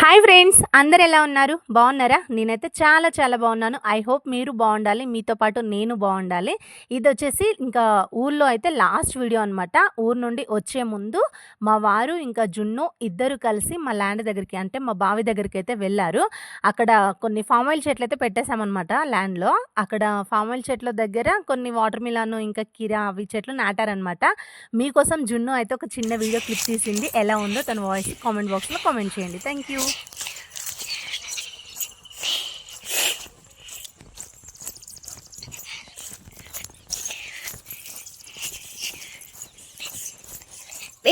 Hi friends అందరు ఎలా ఉన్నారు? బాగున్నారా? నేనైతే చాలా చాలా బాగున్నాను. ఐ హోప్ మీరు బాగుండాలి మీతో పాటు నేను బాగుండాలి. ఇది వచ్చేసి ఇంకా ఊర్లో అయితే లాస్ట్ వీడియో అనమాట ఊరు నుండి వచ్చే ముందు మా వారు ఇంకా జున్ను ఇద్దరు కలిసి మా ల్యాండ్ దగ్గరికి అంటే మా బావి దగ్గరికి అయితే వెళ్ళారు. అక్కడ కొన్ని ఫామ్ ఆయిల్ చెట్లు అయితే పెట్టేశామన్నమాట ల్యాండ్లో అక్కడ ఫామ్ ఆయిల్ చెట్ల దగ్గర కొన్ని వాటర్ మిలాను ఇంకా కీరా అవి చెట్లు నాటారనమాట మీకోసం జున్ను అయితే ఒక చిన్న వీడియో క్లిప్ తీసింది. ఎలా ఉందో తన వాయిస్ కామెంట్ బాక్స్లో కామెంట్ చేయండి. థ్యాంక్ యూ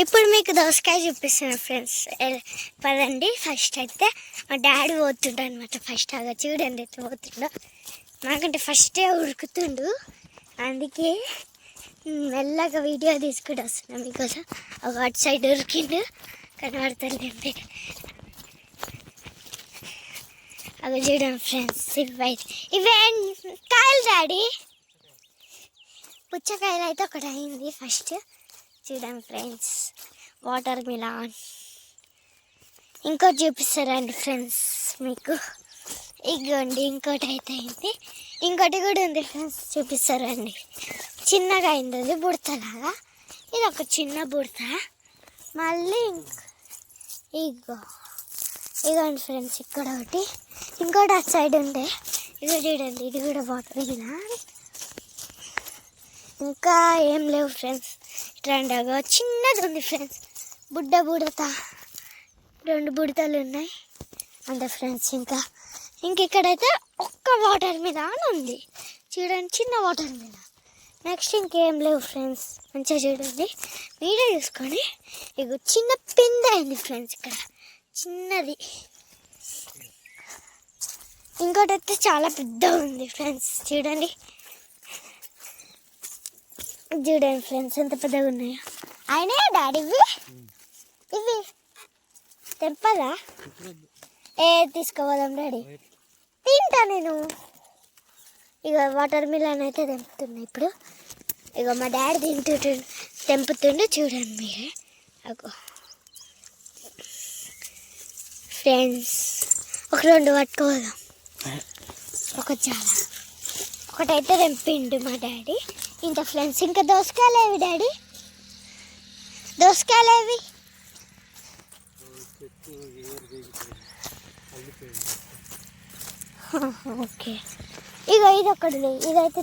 ఇప్పుడు మీకు దోసకాయ చూపిస్తాను ఫ్రెండ్స్ పదండి. ఫస్ట్ అయితే మా డాడీ పోతుండు అనమాట ఫస్ట్. అలా చూడండి ఎట్లా పోతుండో. నాకంటే ఫస్టే ఉరుకుతుండు. అందుకే మెల్లగా వీడియో తీసుకుంటూ వస్తున్నా మీకోసం. ఒక అటు సైడ్ ఉరికిండు. కనబడతలేండి అవి చూడండి ఫ్రెండ్స్ ఇవి ఇవే కాయలు డాడీ. పుచ్చకాయలు అయితే ఒకటి అయింది ఫస్ట్ చూడండి ఫ్రెండ్స్. Water melon. ఇంకోటి చూపిస్తారండి ఫ్రెండ్స్ మీకు. ఇగోండి ఇంకోటి అయితే. అయింది ఇంకోటి కూడా ఉంది ఫ్రెండ్స్ చూపిస్తారండి. చిన్నగా అయింది అది బుడతలాగా. ఇది ఒక చిన్న బుడత. మళ్ళీ ఇగో. ఇగోండి ఫ్రెండ్స్ ఇక్కడ ఒకటి. ఇంకోటి అటు సైడ్ ఉండే. ఇది చూడండి ఇది కూడా వాటర్ మిలాన్. ఇంకా ఏం లేవు ఫ్రెండ్స్. రెండగా చిన్నది ఉంది ఫ్రెండ్స్ బుడ్డ బుడత. రెండు బుడతలు ఉన్నాయి. అంతే ఫ్రెండ్స్ ఇంకా. ఇంకెక్కడైతే ఒక్క వాటర్ మీద అని ఉంది. చూడండి చిన్న వాటర్ మీద. నెక్స్ట్ ఇంకేం లేవు ఫ్రెండ్స్ మంచిగా చూడండి. వీడియో చూసుకొని ఇక చిన్న పిండి అయింది ఫ్రెండ్స్ ఇక్కడ. చిన్నది. ఇంకోటి అయితే చాలా పెద్ద ఉంది ఫ్రెండ్స్ చూడండి. చూడండి ఫ్రెండ్స్ ఎంత పెద్దగా ఉన్నాయో. ఆయన డాడీ ఇవి. ఇవి. తెంపదా ఏ తీసుకోవాలం డాడీ. తింటా నేను. ఇక వాటర్ మిలన్ అయితే తెంపుతున్నా ఇప్పుడు. ఇక మా డాడీ తింటుంటు తెంపుతుండే చూడండి మీరే. అగో. ఫ్రెండ్స్ ఒక రెండు పట్టుకోదాం ఒక చాలా. ఒకటైతే తెంపిండు మా డాడీ. ఇంత ఫ్రెండ్స్ ఇంకా దోసకాయలు ఏవి డాడీ? దోసకాయలు ఏవి ఓకే. ఇగో ఇది ఒకటి ఇదైతే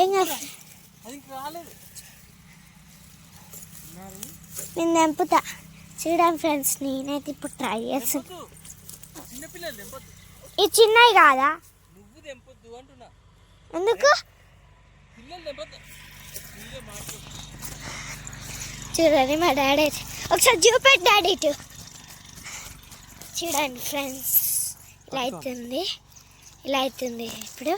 ఏం కాదు? నేను తెంపుతా. చూడండి ఫ్రెండ్స్ నేనైతే ఇప్పుడు ట్రై చేస్తాను ఇది చిన్నవి కాదా? ఎందుకు? చూడండి మా డాడీ. ఒకసారి చూపెట్టి డాడీ ఇటు. చూడండి ఫ్రెండ్స్ ఇలా అవుతుంది. ఇలా అవుతుంది ఇప్పుడు.